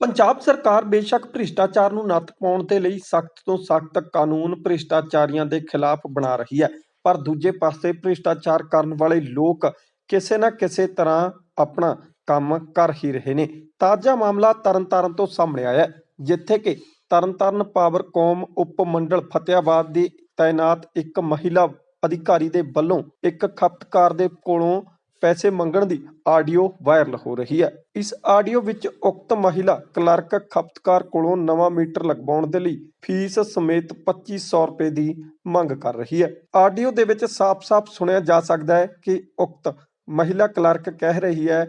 ਪੰਜਾਬ ਸਰਕਾਰ ਬੇਸ਼ੱਕ ਭ੍ਰਿਸ਼ਟਾਚਾਰ ਨੂੰ ਨੱਥ ਪਾਉਣ ਦੇ ਲਈ ਸਖਤ ਤੋਂ ਸਖਤ ਕਾਨੂੰਨ ਭ੍ਰਿਸ਼ਟਾਚਾਰੀਆਂ ਦੇ ਖਿਲਾਫ ਬਣਾ ਰਹੀ ਹੈ। ਪਰ ਦੂਜੇ ਪਾਸੇ ਭ੍ਰਿਸ਼ਟਾਚਾਰ ਕਰਨ ਵਾਲੇ ਲੋਕ ਕਿਸੇ ਨਾ ਕਿਸੇ ਤਰ੍ਹਾਂ ਆਪਣਾ ਕੰਮ ਕਰ ਹੀ ਰਹੇ ਨੇ। ਤਾਜ਼ਾ ਮਾਮਲਾ ਤਰਨਤਾਰਨ ਤੋਂ ਸਾਹਮਣੇ ਆਇਆ ਹੈ। ਜਿੱਥੇ ਕਿ ਤਰਨਤਾਰਨ ਪਾਵਰ ਕੌਮ ਉਪ ਮੰਡਲ ਫਤਿਆਬਾਦ ਦੀ ਤਾਇਨਾਤ ਇੱਕ ਮਹਿਲਾ ਅਧਿਕਾਰੀ ਦੇ ਵੱਲੋਂ ਇੱਕ ਖਪਤਕਾਰ ਦੇ ਕੋਲੋਂ ਪੈਸੇ ਮੰਗਣ ਦੀ ਆਡੀਓ ਵਾਇਰਲ ਹੋ ਰਹੀ ਹੈ। ਇਸ ਆਡੀਓ ਵਿੱਚ ਉਕਤ ਮਹਿਲਾ ਕਲਰਕ ਖਪਤਕਾਰ ਕੋਲੋਂ ਨਵਾਂ ਮੀਟਰ ਲਗਵਾਉਣ ਦੇ ਲਈ ਫੀਸ ਸਮੇਤ 2500 ਰੁਪਏ ਦੀ ਮੰਗ ਕਰ ਰਹੀ ਹੈ। ਆਡੀਓ ਦੇ ਵਿੱਚ ਸਾਫ਼-ਸਾਫ਼ ਸੁਣਿਆ ਜਾ ਸਕਦਾ ਹੈ ਕਿ ਉਕਤ ਮਹਿਲਾ ਕਲਰਕ ਕਹਿ ਰਹੀ ਹੈ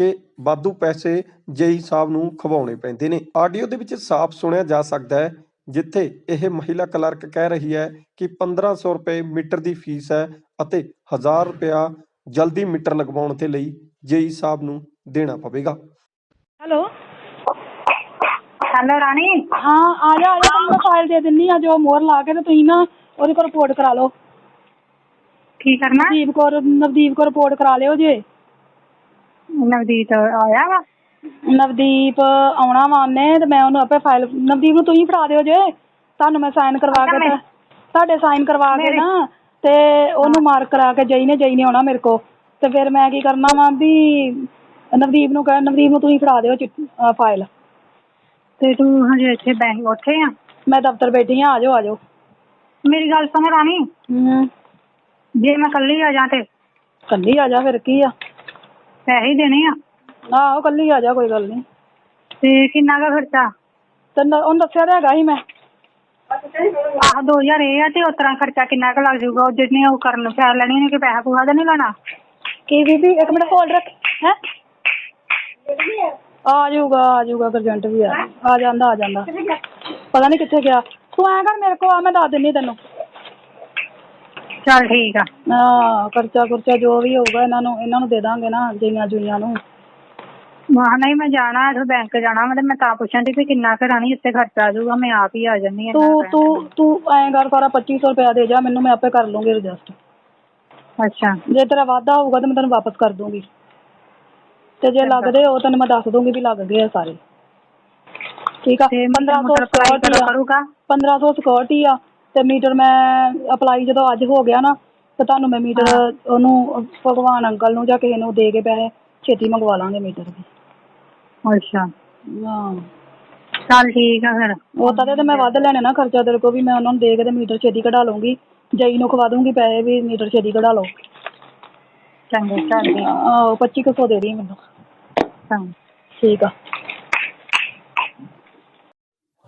ਕਿ ਵਾਧੂ ਪੈਸੇ ਜੇਈ ਸਾਹਿਬ ਨੂੰ ਖਵਾਉਣੇ ਪੈਂਦੇ ਨੇ। ਆਡੀਓ ਦੇ ਵਿੱਚ ਸਾਫ਼ ਸੁਣਿਆ ਜਾ ਸਕਦਾ ਹੈ ਜਿੱਥੇ ਇਹ ਮਹਿਲਾ ਕਲਰਕ ਕਹਿ ਰਹੀ ਹੈ ਕਿ 1500 ਰੁਪਏ ਮੀਟਰ ਦੀ ਫੀਸ ਹੈ ਅਤੇ 1000 ਰੁਪਇਆ ਜਲਦੀ ਮੀਟਰ ਲਗਵਾਉਣ ਦੇ ਲਈ ਜੇਈ ਸਾਹਿਬ ਨੂੰ ਦੇਣਾ ਪਵੇਗਾ। ਹੈਲੋ। ਹੈਲੋ ਰਾਣੀ। ਹਾਂ ਆ ਜਾ ਆ ਜਾ ਤੈਨੂੰ ਮੈਂ ਫਾਈਲ ਦੇ ਦਿੰਨੀ ਆ ਜੋ ਮੋਹਰ ਲਾ ਕੇ ਤੇ ਤੁਸੀਂ ਨਾ ਉਹਦੇ ਕੋਲ ਰਿਪੋਰਟ ਕਰਾ ਲਓ। ਕੀ ਕਰਨਾ? ਨਵਦੀਪ ਕੌਰ ਨਵਦੀਪ ਕੌਰ ਰਿਪੋਰਟ ਕਰਾ ਲਿਓ ਜੇ। ਨਵਦੀਪ ਆਇਆ ਵਾ? ਨਵਦੀਪ ਆਉਣਾ ਵਾ ਉਹਨੇ ਤੇ ਮੈਂ ਉਹਨੂੰ ਆਪੇ ਫਾਈਲ ਨਵਦੀਪ ਨੂੰ ਤੁਸੀਂ ਫੜਾ ਦਿਓ ਜੇ। ਤੁਹਾਨੂੰ ਮੈਂ ਸਾਈਨ ਕਰਵਾ ਕੇ ਤੇ ਤੁਹਾਡੇ ਸਾਈਨ ਕਰਵਾ ਕੇ ਨਾ ਤੇ ਉਹਨੂੰ ਮਾਰਕ ਕਰਾ ਕੇ ਜਈ ਨੇ ਜਈ ਨੇ ਆਉਣਾ ਮੇਰੇ ਕੋ ਤੇ ਫਿਰ ਮੈਂ ਕੀ ਕਰਨਾ ਵਾ ਵੀ ਨਵਦੀਪ ਨੂੰ ਕਹਿ ਨਵਦੀਪ ਨੂੰ ਤੁਸੀਂ ਫੜਾ ਦਿਓ ਫਾਈਲ ਤੇ ਤੂੰ ਹਜੇ ਇੱਥੇ ਬੈਂਕ ਉੱਥੇ ਆ? ਮੈਂ ਦਫ਼ਤਰ ਬੈਠੀ ਆ ਆ ਜਾਓ ਆ ਜਾਓ। ਮੇਰੀ ਗੱਲ ਸੁਣ ਰਾਣੀ। ਹੂੰ। ਜੇ ਮੈਂ ਕੱਲੀ ਆ ਜਾ ਤੇ? ਕੱਲੀ ਆ ਜਾ ਫਿਰ ਕੀ ਆ? ਪੈਸੇ ਹੀ ਦੇਣੇ ਆ? ਆਹੋ ਕੱਲੀ ਆ ਜਾ ਕੋਈ ਗੱਲ ਨਹੀਂ। ਤੇ ਕਿੰਨਾ ਦਾ ਖਰਚਾ? ਤੈਨੂੰ ਉਹਨੂੰ ਦੱਸਿਆ ਤਾਂ ਹੈਗਾ ਸੀ ਮੈਂ। ਆਹ 2000 ਇਹ ਆ ਤੇ ਉਸ ਤਰ੍ਹਾਂ ਖਰਚਾ ਕਿੰਨਾ ਕੁ ਲੱਗ ਜਾਊਗਾ? ਉਹ ਜਿਹਨੇ ਉਹ ਕਰਨ ਪੈਸੇ ਲੈਣੇ ਨੇ ਕਿ ਪੈਸਾ ਪੂਹਾ ਤਾਂ ਨਹੀਂ ਲੈਣਾ? ਕੀ ਬੀਬੀ ਇੱਕ ਮਿੰਟ ਹੋਲਡ ਰੱਖ ਹੈ? ਆ ਜਾਊਗਾ ਆ ਜਾਊਗਾ ਗਰਜੰਟ ਵੀ ਆ। ਆ ਜਾਂਦਾ ਆ ਜਾਂਦਾ। ਪਤਾ ਨਹੀਂ ਕਿੱਥੇ ਗਿਆ। ਤੂੰ ਐਂ ਕਰ ਮੇਰੇ ਕੋਲ ਆ ਮੈਂ ਦੱਸ ਦਿੰਨੀ ਤੈਨੂੰ। ਚੱਲ ਠੀਕ ਆ। ਹਾਂ ਖਰਚਾ ਖੁਰਚਾ ਜੋ ਵੀ ਹੋਊਗਾ ਇਹਨਾਂ ਨੂੰ ਇਹਨਾਂ ਨੂੰ ਦੇ ਦਾਂਗੇ ਨਾ ਜੀਆਂ ਜੁਈਆਂ ਨੂੰ। ਵਾਹ ਨਹੀਂ ਮੈਂ ਜਾਣਾ ਹੈ ਬੈਂਕ ਜਾਣਾ ਮੈਂ ਤੇ ਮੈਂ ਤਾਂ ਪੁੱਛਣ ਦੀ ਵੀ ਕਿੰਨਾ ਕੁ ਰਾਣੀ ਇੱਥੇ ਖਰਚਾ ਆ ਜਾਊਗਾ ਮੈਂ ਆਪ ਹੀ ਆ ਜੰਨੀ ਆ ਤੂੰ ਤੂੰ ਤੂੰ ਐਂ ਕਰ ਸਾਰਾ 2500 ਰੁਪਇਆ ਦੇ ਜਾ ਮੈਨੂੰ ਮੈਂ ਆਪੇ ਕਰ ਲੂੰਗੀ ਰਜਿਸਟ ਅੱਛਾ। ਜੇ ਤੇਰਾ ਵਾਧਾ ਹੋਊਗਾ ਤਾਂ ਮੈਂ ਤੈਨੂੰ ਵਾਪਸ ਕਰ ਦੂੰਗੀ। ਤੇ ਜੇ ਲੱਗਦੇ ਹੋ ਤੈਨੂੰ ਮੈਂ ਦੱਸ ਦੂੰਗੀ ਵੀ ਲੱਗ ਗਏ ਆ ਸਾਰੇ। ਠੀਕ ਆ? ਤੇ 1500 ਮੋਟਰ ਅਪਲਾਈ security ਆ। 1500 ਸਿਕਿਉਰਿਟੀ ਆ। ਤੇ ਮੀਟਰ ਮੈਂ ਅਪਲਾਈ ਜਦੋਂ ਅੱਜ ਹੋ ਗਿਆ ਨਾ ਤੇ ਤੁਹਾਨੂੰ ਮੈਂ ਮੀਟਰ ਉਹਨੂੰ ਭਗਵਾਨ ਅੰਕਲ ਨੂੰ ਜਾਂ ਕਿਸੇ ਨੂੰ ਦੇ ਕੇ ਪੈਸੇ ਛੇਤੀ ਮੰਗਵਾ ਲਾਂਗੇ ਮੀਟਰ ਵੀ ਅੱਛਾ। ਹਾਂ। ਚੱਲ ਠੀਕ ਆ ਫਿਰ। ਉਹ ਤਾਂ ਤੇ ਮੈਂ ਵੱਧ ਲੈਣੇ ਨਾ ਖਰਚਾ ਤੇਰੇ ਕੋ ਵੀ ਮੈਂ ਉਹਨਾਂ ਨੂੰ ਦੇ ਕੇ ਤੇ ਮੀਟਰ ਛੇਤੀ ਕਢਾ ਲਊਂਗੀ। ਜਈ ਨੂੰ ਖਵਾ ਦੂੰਗੀ ਪੈਸੇ ਵੀ ਮੀਟਰ ਛੇਤੀ ਕਢਾ ਲਓ। ਚੰਗਾ ਚੱਲ ਆਹੋ 2500 ਦੇ ਦੀ ਮੈਨੂੰ। ਚੰਗਾ ਠੀਕ ਆ।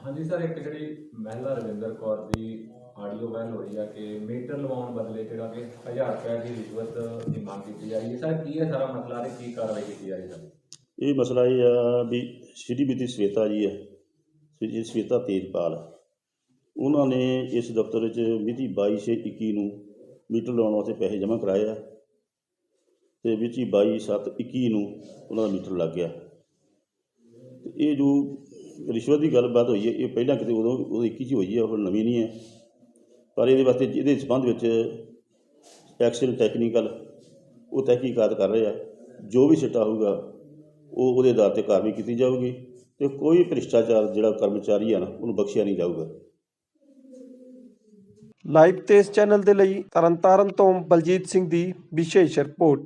ਹਾਂਜੀ ਸਰ, ਇੱਕ ਜਿਹੜੀ ਮਹਿਲਾ ਰਵਿੰਦਰ ਕੌਰ ਦੀ ਆਡੀਓ ਵਾਇਰਲ ਹੋਈ ਆ ਕਿ ਮੀਟਰ ਲਵਾਉਣ ਬਦਲੇ ਜਿਹੜਾ ਕਿ 1000 ਰੁਪਏ ਦੀ ਰਿਸ਼ਵਤ ਦੀ ਮੰਗ ਕੀਤੀ ਜਾ ਰਹੀ ਹੈ। ਸਰ, ਕੀ ਹੈ ਸਾਰਾ ਮਸਲਾ ਤੇ ਕੀ ਕਾਰਵਾਈ ਕੀਤੀ ਜਾ ਰਹੀ ਸਰ? ਇਹ ਮਸਲਾ ਇਹ ਆ ਵੀ ਸ਼੍ਰੀਮਤੀ ਸਵੇਤਾ ਜੀ ਹੈ ਸ਼੍ਰੀ ਸਵੇਤਾ ਤੇਜਪਾਲ। ਉਹਨਾਂ ਨੇ ਇਸ ਦਫ਼ਤਰ ਵਿੱਚ ਮਿਤੀ 22 ਛੇ 21 ਨੂੰ ਮੀਟਰ ਲਾਉਣ ਵਾਸਤੇ ਪੈਸੇ ਜਮ੍ਹਾਂ ਕਰਾਏ ਆ ਤੇ ਵਿੱਚ ਹੀ 22 7 21 ਨੂੰ ਉਹਨਾਂ ਦਾ ਮੀਟਰ ਲੱਗ ਗਿਆ। ਤੇ ਇਹ ਜੋ ਰਿਸ਼ਵਤ ਦੀ ਗੱਲਬਾਤ ਹੋਈ ਹੈ, ਇਹ ਪਹਿਲਾਂ ਕਿਤੇ ਉਦੋਂ ਉਦੋਂ 21 ਹੀ ਹੋਈ ਹੈ, ਹੁਣ ਨਵੀਂ ਨਹੀਂ ਹੈ। ਪਰ ਇਹਦੇ ਵਾਸਤੇ ਇਹਦੇ ਸੰਬੰਧ ਵਿੱਚ ਐਕਸ਼ਨ ਟੈਕਨੀਕਲ ਉਹ ਤਹਿਕੀਕਾਤ ਕਰ ਰਹੇ ਆ ਜੋ ਵੀ ਸਿੱਟਾ ਹੋਊਗਾ, ਉਹ ਉਹਦੇ ਆਧਾਰ ਤੇ ਕਾਰਵਾਈ ਕੀਤੀ ਜਾਊਗੀ ਤੇ ਕੋਈ ਭ੍ਰਿਸ਼ਟਾਚਾਰ ਜਿਹੜਾ ਕਰਮਚਾਰੀ ਆ ਨਾ, ਉਹਨੂੰ ਬਖਸ਼ਿਆ ਨਹੀਂ ਜਾਊਗਾ। ਲਾਈਵ ਤੇ ਇਸ ਚੈਨਲ ਦੇ ਲਈ ਤਰਨਤਾਰਨ ਤੋਂ ਬਲਜੀਤ ਸਿੰਘ ਦੀ ਵਿਸ਼ੇਸ਼ ਰਿਪੋਰਟ।